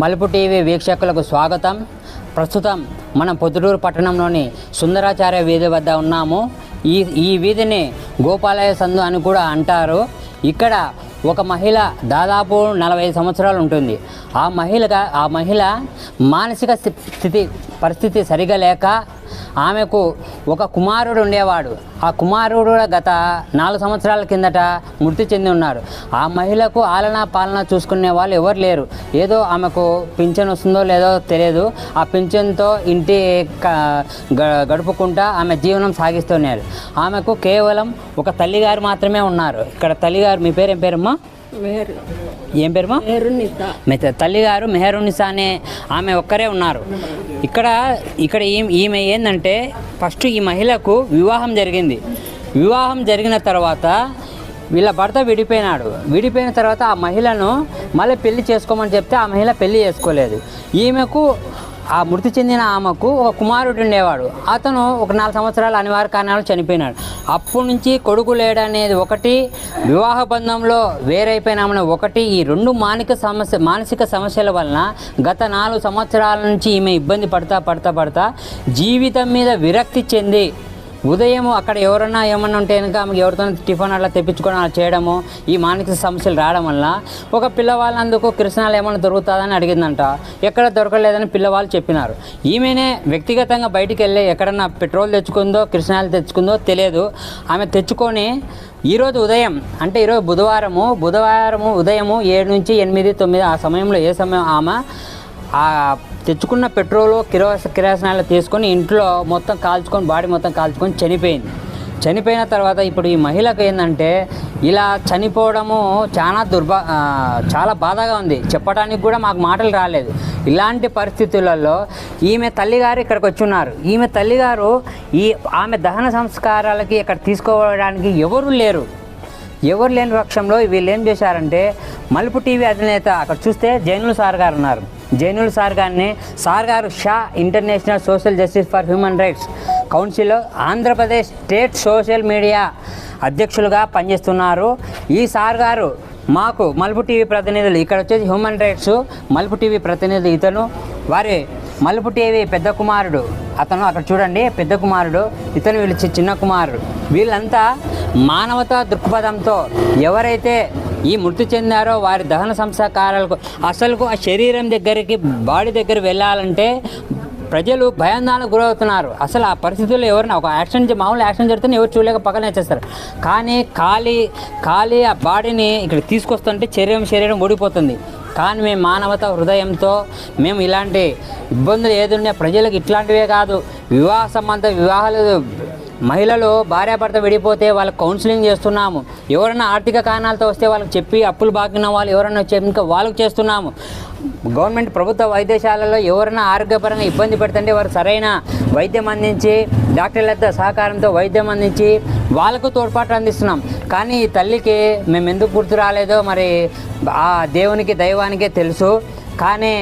మలుపు టీవీ వీక్షకులకు స్వాగతం. ప్రస్తుతం మనం పొద్దుటూరు పట్టణంలోని సుందరాచార్య వీధి వద్ద ఉన్నాము. ఈ ఈ వీధిని గోపాలయ సందు అని కూడా అంటారు. ఇక్కడ ఒక మహిళ దాదాపు నలభై సంవత్సరాలు ఉంటుంది. ఆ మహిళగా ఆ మహిళ మానసిక స్థితి పరిస్థితి సరిగా లేక ఆమెకు ఒక కుమారుడు ఉండేవాడు. ఆ కుమారుడు గత నాలుగు సంవత్సరాల కిందట మృతి చెంది ఉన్నారు. ఆ మహిళకు ఆలన పాలన చూసుకునే వాళ్ళు ఎవరు లేరు. ఏదో ఆమెకు పింఛన్ వస్తుందో లేదో తెలియదు. ఆ పింఛన్తో ఇంటి గడుపుకుంటా ఆమె జీవనం సాగిస్తున్నారు ఆమెకు కేవలం ఒక తల్లిగారు మాత్రమే ఉన్నారు. ఇక్కడ తల్లిగారు మీ పేరు ఏం పేరమ్మా వేరు ఏం పేరమ్మా వేరు నిత మీ తల్లిగారు మెహరునిసా అనే ఆమె ఒక్కరే ఉన్నారు. ఇక్కడ ఇక్కడ ఈమె ఏంటంటే ఫస్ట్ ఈ మహిళకు వివాహం జరిగింది. వివాహం జరిగిన తర్వాత వీళ్ళ భర్త విడిపోయినాడు. విడిపోయిన తర్వాత ఆ మహిళను మళ్ళీ పెళ్ళి చేసుకోమని చెప్తే ఆ మహిళ పెళ్ళి చేసుకోలేదు. ఈమెకు ఆ మృతి చెందిన ఆమెకు ఒక కుమారుడు ఉండేవాడు. అతను ఒక నాలుగు సంవత్సరాలు అనివార్య కారణాలు చనిపోయినాడు. అప్పటి నుంచి కొడుకు లేడనేది ఒకటి వివాహ బంధంలో వేరైపోయినామని ఒకటి. ఈ రెండు మానిక సమస్య మానసిక సమస్యల వలన గత నాలుగు సంవత్సరాల నుంచి ఈమె ఇబ్బంది పడతా పడతా పడతా జీవితం మీద విరక్తి చెంది ఉదయం అక్కడ ఎవరన్నా ఏమన్నా ఉంటే కనుక ఆమెకి ఎవరితో టిఫిన్ అట్లా తెప్పించుకోవడం అలా చేయడము ఈ మానసిక సమస్యలు రావడం వల్ల ఒక పిల్లవాళ్ళందుకు కృష్ణాలు ఏమైనా దొరుకుతుందని అడిగిందంట. ఎక్కడ దొరకలేదని పిల్లవాళ్ళు చెప్పినారు. ఈమెనే వ్యక్తిగతంగా బయటికి వెళ్ళి ఎక్కడన్నా పెట్రోల్ తెచ్చుకుందో కృష్ణాలు తెచ్చుకుందో తెలియదు. ఆమె తెచ్చుకొని ఈరోజు ఉదయం అంటే ఈరోజు బుధవారము బుధవారము ఉదయము ఏడు నుంచి ఎనిమిది తొమ్మిది ఆ సమయంలో ఏ సమయం ఆమె ఆ తెచ్చుకున్న పెట్రోల్ కిరోస కిరాసనాలు తీసుకొని ఇంట్లో మొత్తం కాల్చుకొని బాడీ మొత్తం కాల్చుకొని చనిపోయింది. చనిపోయిన తర్వాత ఇప్పుడు ఈ మహిళకు ఏంటంటే ఇలా చనిపోవడము చాలా దుర్భా చాలా బాధగా ఉంది. చెప్పడానికి కూడా మాకు మాటలు రాలేదు. ఇలాంటి పరిస్థితులలో ఈమె తల్లిగారు ఇక్కడికి వచ్చి ఉన్నారు ఈమె తల్లిగారు ఈ ఆమె దహన సంస్కారాలకి ఇక్కడ తీసుకోవడానికి ఎవరు లేరు. ఎవరు లేని పక్షంలో వీళ్ళు ఏం చేశారంటే మలుపు టీవీ అధినేత అక్కడ చూస్తే జైనులు సార్ గారు ఉన్నారు. జైనులు సార్ గారిని సార్ గారు Shah international social justice for human rights council Andhra Pradesh state social media అధ్యక్షులుగా పనిచేస్తున్నారు. ఈ సార్ గారు మాకు మలుపు టీవీ ప్రతినిధులు ఇక్కడ వచ్చేసి హ్యూమన్ రైట్స్ మలుపు టీవీ ప్రతినిధి ఇతను. వారి మలుపు టీవీ పెద్ద కుమారుడు అతను అక్కడ చూడండి పెద్ద కుమారుడు ఇతను వీళ్ళు చిన్న కుమారుడు. వీళ్ళంతా మానవతా దృక్పథంతో ఎవరైతే ఈ మృతి చెందారో వారి దహన సంస్కారాలకు అసలు ఆ శరీరం దగ్గరికి బాడీ దగ్గర వెళ్ళాలంటే ప్రజలు భయాందాలకు గురవుతున్నారు. అసలు ఆ పరిస్థితుల్లో ఎవరిని ఒక యాక్షన్ మామూలు యాక్షన్ జరిగితే ఎవరు చూడలేక పక్కన వచ్చేస్తారు. కానీ ఖాళీ ఖాళీ ఆ బాడీని ఇక్కడ తీసుకొస్తుంటే శరీరం శరీరం ఓడిపోతుంది కానీ మేము మానవత హృదయంతో మేము ఇలాంటి ఇబ్బందులు ఏదున్నా ప్రజలకు ఇట్లాంటివే కాదు. వివాహ సంబంధ వివాహాలు మహిళలు భార్యాభర్త విడిపోతే వాళ్ళకి కౌన్సిలింగ్ చేస్తున్నాము. ఎవరైనా ఆర్థిక కారణాలతో వస్తే వాళ్ళకి చెప్పి అప్పులు బాకిన వాళ్ళు ఎవరైనా వచ్చి ఇంకా వాళ్ళకి చేస్తున్నాము. గవర్నమెంట్ ప్రభుత్వ వైద్యశాలలో ఎవరైనా ఆరోగ్యపరంగా ఇబ్బంది పెడుతుంటే వారు సరైన వైద్యం అందించి డాక్టర్లతో సహకారంతో వైద్యం అందించి వాళ్ళకు తోడ్పాటు అందిస్తున్నాం. కానీ ఈ తల్లికి మేము ఎందుకు గుర్తు రాలేదో మరి ఆ దేవునికి దైవానికే తెలుసు. కానీ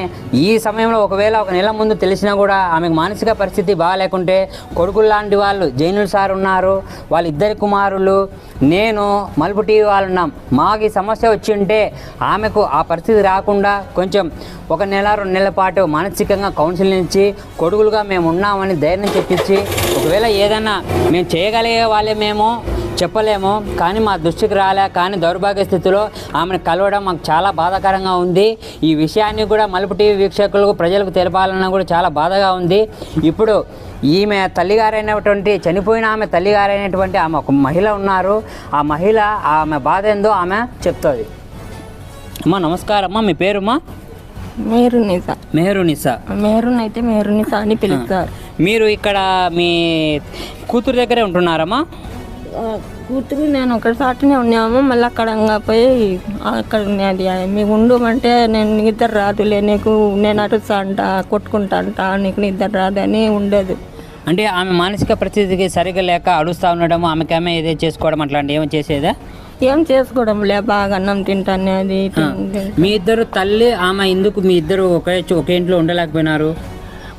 ఈ సమయంలో ఒకవేళ ఒక నెల ముందు తెలిసినా కూడా ఆమెకు మానసిక పరిస్థితి బాగాలేకుంటే కొడుకులు లాంటి వాళ్ళు జైనులు సార్ ఉన్నారు వాళ్ళిద్దరి కుమారులు నేను మలుపు టీవీ వాళ్ళు ఉన్నాం. మాకు ఈ సమస్య వచ్చి ఉంటే ఆమెకు ఆ పరిస్థితి రాకుండా కొంచెం ఒక నెల రెండు నెలల పాటు మానసికంగా కౌన్సిలింగ్ ఇచ్చి కొడుకులుగా మేము ఉన్నామని ధైర్యం చెప్పించి ఒకవేళ ఏదైనా మేము చేయగలిగే వాళ్ళే మేము చెప్పలేము కానీ మా దృష్టికి రాలే కానీ దౌర్భాగ్య స్థితిలో ఆమెను కలవడం మాకు చాలా బాధాకరంగా ఉంది. ఈ విషయాన్ని కూడా మలుపు టీవీ వీక్షకులకు ప్రజలకు తెలపాలన్నా కూడా చాలా బాధగా ఉంది. ఇప్పుడు ఈమె తల్లిగారైనటువంటి చనిపోయిన ఆమె తల్లిగారైనటువంటి ఆమె ఒక మహిళ ఉన్నారు. ఆ మహిళ ఆమె బాధ ఏందో ఆమె చెప్తుంది. అమ్మా నమస్కారం అమ్మా మీ పేరుమా మేరు నిత మెహరునిసా మేరున్ అయితే అని పిలుస్తారు. మీరు ఇక్కడ మీ కూతురు దగ్గరే ఉంటున్నారమ్మా? కూతురు నేను ఒకటి సాటినే ఉన్నాము. మళ్ళీ అక్కడ పోయి అక్కడ ఉన్నది మీకు ఉండమంటే నేను నిద్ర రాదులే. నీకు నేను అరుస్తా అంట కొట్టుకుంటా అంట. నీకు నిద్ర రాదని ఉండదు. అంటే ఆమె మానసిక పరిస్థితికి సరిగా లేక అడుస్తూ ఉండడం ఆమెకి ఆమె ఏదో చేసుకోవడం అట్లాంటి ఏమో చేసేదా? ఏం చేసుకోవడం లే బాగా అన్నం తింటానే అది. మీ ఇద్దరు తల్లి ఆమె ఎందుకు మీ ఇద్దరు ఒకే ఒకే ఇంట్లో ఉండలేకపోయినారు?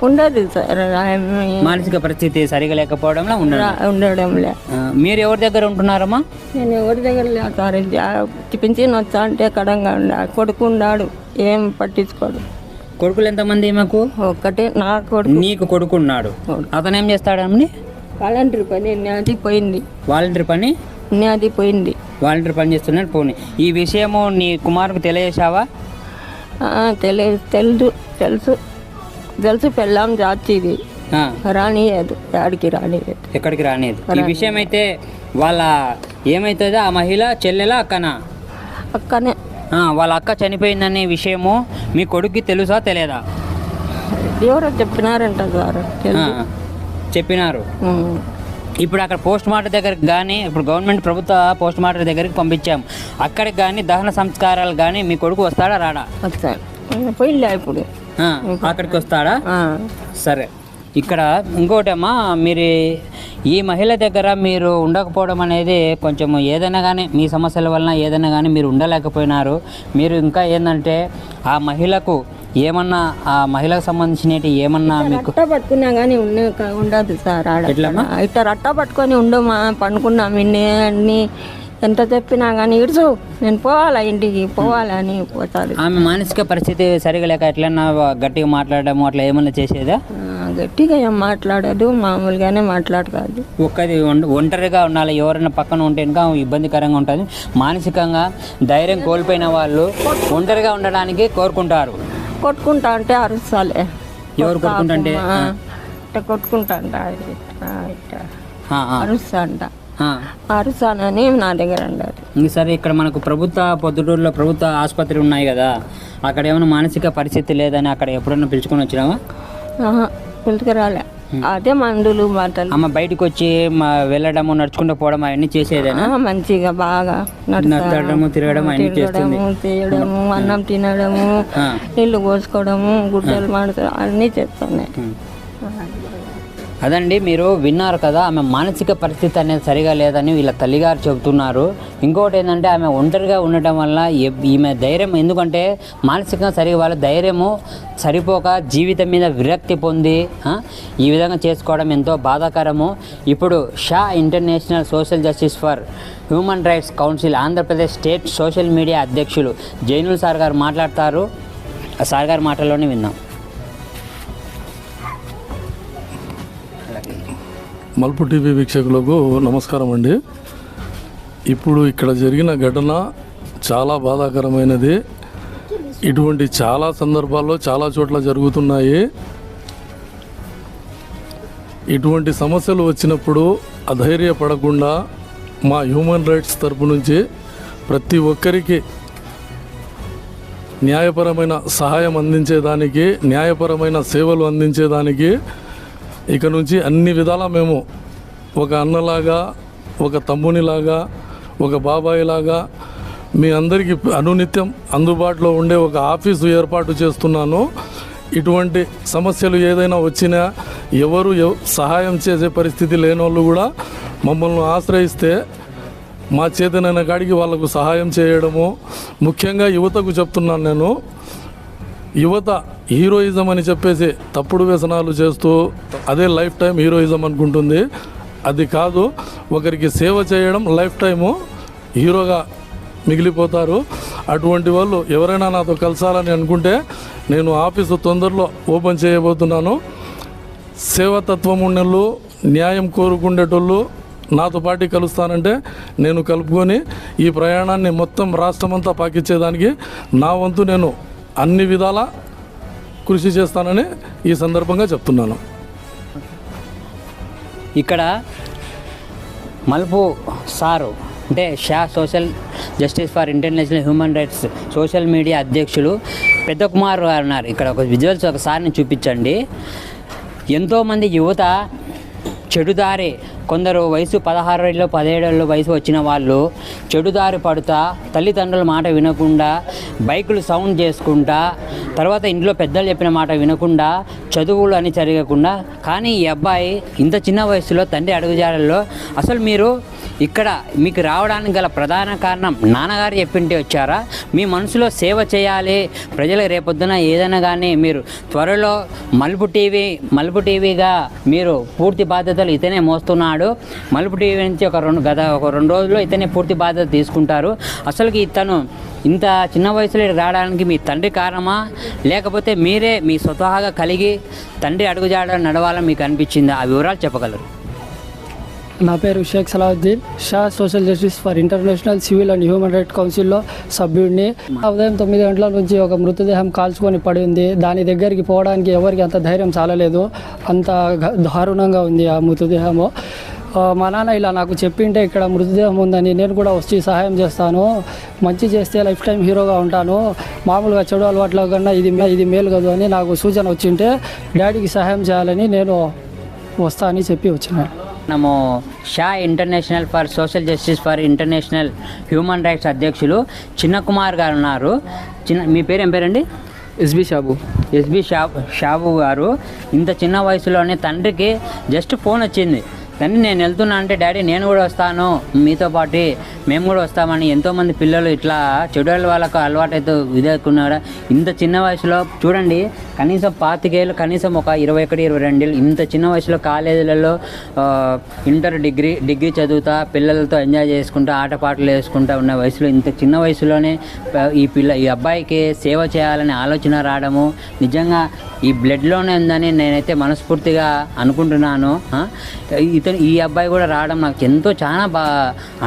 ఉండదు సార్. మానసిక పరిస్థితి సరిగా లేకపోవడంలో ఉండడం రా- ఉండడం లే ఆ, మీరు ఎవరి దగ్గర ఉంటున్నారమ్మా? నేను ఎవరి దగ్గర లేదు సార్. పింఛన్ వచ్చా అంటే కడంగా ఉండా కొడుకు ఉన్నాడు ఏం పట్టించుకోడు. కొడుకులు ఎంతమంది మాకు ఒక్కటే నా కొడుకు. నీకు కొడుకున్నాడు అతను ఏం చేస్తాడమ్మని వాలంటీర్ పని నాది పోయింది. వాలంటీర్ పని? నాది పోయింది. వాలంటీర్ పని చేస్తున్నాడు పోనీ. ఈ విషయము నీ కుమారుకు తెలియజేశావా? తెలియదు తెలుసు తెలుసు. తెలుసు పెళ్ళాం ఆ, రానియదు యాడికి రానియదు ఎక్కడికి రానేది ఈ విషయం అయితే వాళ్ళ ఏమవుతుందో ఆ మహిళ చెల్లెలా అక్కనా? అక్కనే. వాళ్ళ అక్క చనిపోయిందనే విషయము మీ కొడుక్కి తెలుసా తెలియదా? ఎవరో చెప్పినారంట సార్ చెప్పినారు. ఇప్పుడు అక్కడ పోస్ట్ మార్టం దగ్గరికి కానీ ఇప్పుడు గవర్నమెంట్ ప్రభుత్వ పోస్ట్ మార్టం దగ్గరికి పంపించాం. అక్కడికి కానీ దహన సంస్కారాలు కానీ మీ కొడుకు వస్తాడా రాడా? వస్తాను పోయిలే ఇప్పుడు. అక్కడికి వస్తాడా. సరే. ఇక్కడ ఇంకోటమ్మా మీరు ఈ మహిళ దగ్గర మీరు ఉండకపోవడం అనేది కొంచెం ఏదైనా కానీ మీ సమస్యల వలన ఏదైనా కానీ మీరు ఉండలేకపోయినారు. మీరు ఇంకా ఏంటంటే ఆ మహిళకు ఏమన్నా ఆ మహిళకు సంబంధించినవి ఏమన్నా మీకు రట్ట పట్టుకున్నా కానీ ఉండే ఉండదు సార్ ఎట్లమ్మా? ఇట్లా రట్ట పట్టుకొని ఉండమా పండుకున్నాం ఇన్ని అన్ని ఎంత చెప్పినా కానీ ఇడుచు నేను పోవాలా ఇంటికి? పోవాలా అని పోతారు ఆమె మానసిక పరిస్థితి సరిగా లేక ఎట్లన్నా గట్టిగా మాట్లాడము అట్లా ఏమన్నా చేసేదా? గట్టిగా ఏం మాట్లాడదు. మామూలుగానే మాట్లాడుతుంది. ఒక్కది ఒంటరిగా ఉండాలి. ఎవరైనా పక్కన ఉంటే ఇంకా ఇబ్బందికరంగా ఉంటుంది. మానసికంగా ధైర్యం కోల్పోయిన వాళ్ళు ఒంటరిగా ఉండడానికి కోరుకుంటారు. కొట్టుకుంటా అంటే అరుస్తాలే. ఎవరు కొట్టుకుంటా అంటే? కొట్టుకుంటా అంట అరుస్తా అంట. ఆ. అరుస్తానని నా దగ్గర ఉండదు. ఇంక సరే ఇక్కడ మనకు ప్రభుత్వ పొద్దుటూరులో ప్రభుత్వ ఆసుపత్రి ఉన్నాయి కదా అక్కడ ఏమైనా మానసిక పరిస్థితి లేదని అక్కడ ఎప్పుడన్నా పిలుచుకొని వచ్చినావా? పిలుచుకురాలే. అదే మందులు మాటలు. అమ్మ బయటకు వచ్చి మా వెళ్ళడము నడుచుకుంటూ పోవడం అవన్నీ చేసేదేనా? మంచిగా బాగా నడచడము తిరగడం అవన్నీ చేస్తుంది. తీయడము అన్నం తినడము ఆ. నీళ్ళు పోసుకోవడము గుడ్డలు మాడతాం అన్నీ చేస్తున్నాయి అదండి మీరు విన్నారు కదా ఆమె మానసిక పరిస్థితి అనేది సరిగా లేదని వీళ్ళ తల్లిగారు చెబుతున్నారు. ఇంకోటి ఏంటంటే ఆమె ఒంటరిగా ఉండటం వల్ల ఈమె ధైర్యం ఎందుకంటే మానసికంగా సరిగా వాళ్ళ ధైర్యము సరిపోక జీవితం మీద విరక్తి పొంది ఈ విధంగా చేసుకోవడం ఎంతో బాధాకరము. ఇప్పుడు Shah international social justice for human rights council Andhra Pradesh state social media అధ్యక్షులు జైనుల్ సార్ గారు మాట్లాడతారు. సార్ గారి మాటల్లోనే విందాం మల్పు టీవీ వీక్షకులకు నమస్కారం అండి. ఇప్పుడు ఇక్కడ జరిగిన ఘటన చాలా బాధాకరమైనది. ఇటువంటి చాలా సందర్భాల్లో చాలా చోట్ల జరుగుతున్నాయి. ఇటువంటి సమస్యలు వచ్చినప్పుడు అధైర్యపడకుండా మా హ్యూమన్ రైట్స్ తరపు నుంచి ప్రతి ఒక్కరికి న్యాయపరమైన సహాయం అందించేదానికి న్యాయపరమైన సేవలు అందించేదానికి ఇక నుంచి అన్ని విధాలా మేము ఒక అన్నలాగా ఒక తమ్మునిలాగా ఒక బాబాయిలాగా మీ అందరికీ అనునిత్యం అందుబాటులో ఉండే ఒక ఆఫీసు ఏర్పాటు చేస్తున్నాను. ఇటువంటి సమస్యలు ఏదైనా వచ్చినా ఎవరు సహాయం చేసే పరిస్థితి లేనోళ్ళు కూడా మమ్మల్ని ఆశ్రయిస్తే మా చేతనైన కాడికి వాళ్ళకు సహాయం చేయడము. ముఖ్యంగా యువతకు చెప్తున్నాను నేను. యువత హీరోయిజం అని చెప్పేసి తప్పుడు వ్యసనాలు చేస్తూ అదే లైఫ్ టైం హీరోయిజం అనుకుంటుంది. అది కాదు ఒకరికి సేవ చేయడం లైఫ్ టైము హీరోగా మిగిలిపోతారు. అటువంటి వాళ్ళు ఎవరైనా నాతో కలసాలని అనుకుంటే నేను ఆఫీసు తొందరలో ఓపెన్ చేయబోతున్నాను. సేవతత్వం ఉండేళ్ళు న్యాయం కోరుకునేటోళ్ళు నాతో పాటు కలుస్తానంటే నేను కలుపుకొని ఈ ప్రయాణాన్ని మొత్తం రాష్ట్రమంతా పాకిచ్చేదానికి నా వంతు నేను అన్ని విధాల కృషి చేస్తానని ఈ సందర్భంగా చెప్తున్నాను. ఇక్కడ మలుపు సారు అంటే Shah social justice for international human rights social media అధ్యక్షులు పెద్ద కుమార్ గారు ఉన్నారు. ఇక్కడ ఒక విజువల్స్ ఒకసారి చూపించండి. ఎంతోమంది యువత చెడుదారి కొందరు వయసు పదహారు పదిహేడేళ్ళు వయసు వచ్చిన వాళ్ళు చెడుదారి పడుతా తల్లిదండ్రుల మాట వినకుండా బైకులు సౌండ్ చేసుకుంటా తర్వాత ఇంట్లో పెద్దలు చెప్పిన మాట వినకుండా చదువులు అని జరగకుండా కానీ ఈ అబ్బాయి ఇంత చిన్న వయసులో తండ్రి అడుగుజాడల్లో అసలు మీరు ఇక్కడ మీకు రావడానికి గల ప్రధాన కారణం నాన్నగారు చెప్పింటే వచ్చారా? మీ మనసులో సేవ చేయాలి. ప్రజలకు రేపొద్దున ఏదైనా కానీ మీరు త్వరలో మలుపు టీవీ మలుపు టీవీగా మీరు పూర్తి బాధ్యతలు ఇతనే మోస్తున్నాడు. మలుపు టీవీ నుంచి ఒక రెండు గత ఒక రెండు రోజుల్లో ఇతనే పూర్తి బాధ్యత తీసుకుంటారు. అసలుకి ఇతను ఇంత చిన్న వయసులో రావడానికి మీ తండ్రి కారణమా? లేకపోతే మీరే మీ స్వతహాగా కలిగి తండ్రి అడుగుజాడ నడవాలని మీకు అనిపించిందా? ఆ వివరాలు చెప్పగలరు. నా పేరు Sheikh Salahuddin Shah social justice for international civil and human right కౌన్సిల్లో సభ్యుడిని. ఉదయం తొమ్మిది గంటల నుంచి ఒక మృతదేహం కాల్చుకొని పడి ఉంది. దాని దగ్గరికి పోవడానికి ఎవరికి అంత ధైర్యం చాలలేదు. అంత దారుణంగా ఉంది ఆ మృతదేహము. మా నాన్న ఇలా నాకు చెప్పింటే ఇక్కడ మృతదేహం ఉందని నేను కూడా వచ్చి సహాయం చేస్తాను. మంచి చేస్తే లైఫ్ టైం హీరోగా ఉంటాను. మామూలుగా చెడు అలవాట్ల కన్నా ఇది ఇది మేలు కదా అని నాకు సూచన వచ్చింటే డాడీకి సహాయం చేయాలని నేను వస్తా అని చెప్పి వచ్చినాను మనము Shah international for social justice for international human rights అధ్యక్షులు చిన్న కుమార్ గారు ఉన్నారు. చిన్న మీ పేరు ఏం పేరండి? S B Shabu. S B Shab Shabu గారు. ఇంత చిన్న వయసులోనే తండ్రికి జస్ట్ ఫోన్ వచ్చింది. కానీ నేను వెళ్తున్నా అంటే డాడీ నేను కూడా వస్తాను. మీతో పాటు మేము కూడా వస్తామని ఎంతోమంది పిల్లలు ఇట్లా చెడు వాళ్ళకు అలవాటైతే అయితే ఇదకున్నారా? ఇంత చిన్న వయసులో చూడండి కనీసం పాతికేళ్ళు కనీసం ఒక ఇరవై ఒకటి ఇరవై రెండేళ్ళు ఇంత చిన్న వయసులో కాలేజీలలో ఇంటర్ డిగ్రీ డిగ్రీ చదువుతా పిల్లలతో ఎంజాయ్ చేసుకుంటా ఆటపాటలు వేసుకుంటా ఉన్న వయసులో ఇంత చిన్న వయసులోనే ఈ పిల్ల ఈ అబ్బాయికి సేవ చేయాలనే ఆలోచన రావడము నిజంగా ఈ బ్లడ్లోనే ఉందని నేనైతే మనస్ఫూర్తిగా అనుకుంటున్నాను ఇతను ఈ అబ్బాయి కూడా రావడం నాకు ఎంతో చాలా బా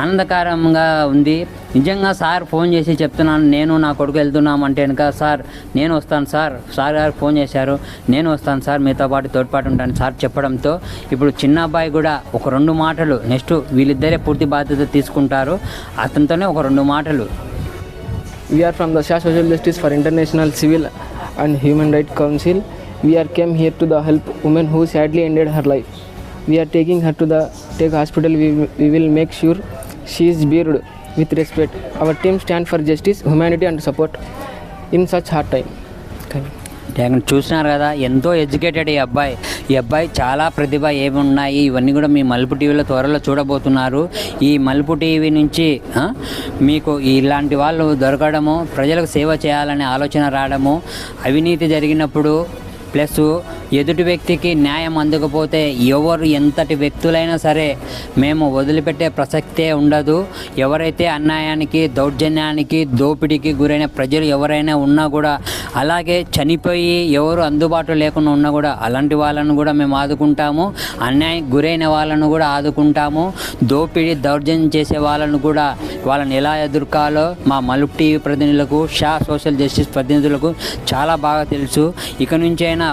ఆనందకరంగా ఉంది. నిజంగా సార్ ఫోన్ చేసి చెప్తున్నాను నేను నా కొడుకు వెళ్తున్నాం అంటే కనుక సార్ నేను వస్తాను సార్. సార్ గారు ఫోన్ చేశారు నేను వస్తాను సార్ మీతో పాటు తోడ్పాటు ఉంటాను సార్ చెప్పడంతో. ఇప్పుడు చిన్న అబ్బాయి కూడా ఒక రెండు మాటలు నెక్స్ట్ వీళ్ళిద్దరే పూర్తి బాధ్యత తీసుకుంటారు. అతనితోనే ఒక రెండు మాటలు. We are from దశా social justice for international civil and human right council we are came here to the help women who help ended her life we are taking her to the take hospital we will make sure she buried with respect our team stand for justice humanity and support in such hard time చూసినారు కదా ఎంతో educated ఈ అబ్బాయి ఈ అబ్బాయి చాలా ప్రతిభ ఏమి ఉన్నాయి ఇవన్నీ కూడా మీ మలుపు టీవీలో త్వరలో చూడబోతున్నారు ఈ మలుపు టీవీ నుంచి మీకు ఇలాంటి వాళ్ళు దొరకడము ప్రజలకు సేవ చేయాలనే ఆలోచన రావడము అవినీతి జరిగినప్పుడు ప్లస్ ఎదుటి వ్యక్తికి న్యాయం అందకపోతే ఎవరు ఎంతటి వ్యక్తులైనా సరే మేము వదిలిపెట్టే ప్రసక్తే ఉండదు. ఎవరైతే అన్యాయానికి దౌర్జన్యానికి దోపిడీకి గురైన ప్రజలు ఎవరైనా ఉన్నా కూడా అలాగే చనిపోయి ఎవరు అందుబాటులో లేకుండా ఉన్నా కూడా అలాంటి వాళ్ళను కూడా మేము ఆదుకుంటాము. అన్యాయం గురైన వాళ్ళను కూడా ఆదుకుంటాము. దోపిడీ దౌర్జన్యం చేసే వాళ్ళను కూడా వాళ్ళని ఎలా ఎదుర్కాలో మా మలుపు టీవీ ప్రతినిధులకు షా సోషల్ జస్టిస్ ప్రతినిధులకు చాలా బాగా తెలుసు. ఇక నుంచైనా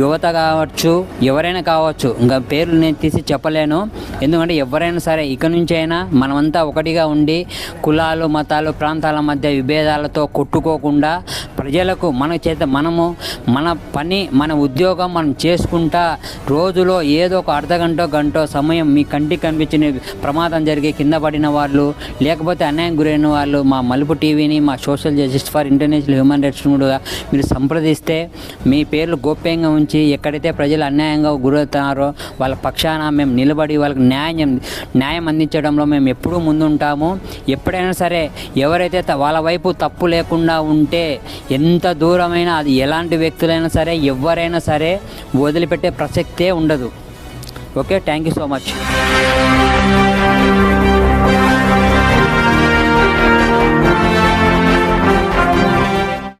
యువత కావచ్చు ఎవరైనా కావచ్చు ఇంకా పేర్లు నేను తీసి చెప్పలేను. ఎందుకంటే ఎవరైనా సరే ఇక నుంచి అయినా మనమంతా ఒకటిగా ఉండి కులాలు మతాలు ప్రాంతాల మధ్య విభేదాలతో కొట్టుకోకుండా ప్రజలకు మన చేత మనము మన పని మన ఉద్యోగం మనం చేసుకుంటా రోజులో ఏదో ఒక అర్ధ గంట గంట సమయం మీ కంటికి కనిపించిన ప్రమాదం జరిగి కింద పడిన వాళ్ళు లేకపోతే అన్యాయం గురైన వాళ్ళు మా మలుపు టీవీని మా social justice for international human rights కూడా మీరు సంప్రదిస్తే మీ పేర్లు గోప్యంగా ఉంచి ఎక్కడైతే ప్రజలు అన్యాయంగా గురవుతున్నారో వాళ్ళ పక్షాన మేము నిలబడి వాళ్ళకి న్యాయం న్యాయం అందించడంలో మేము ఎప్పుడూ ముందుంటాము. ఎప్పుడైనా సరే ఎవరైతే త- వాళ్ళ వైపు తప్పు లేకుండా ఉంటే ఎంత దూరమైనా అది ఎలాంటి వ్యక్తులైనా సరే ఎవరైనా సరే వదిలిపెట్టే ప్రసక్తే ఉండదు. Okay thank you so much.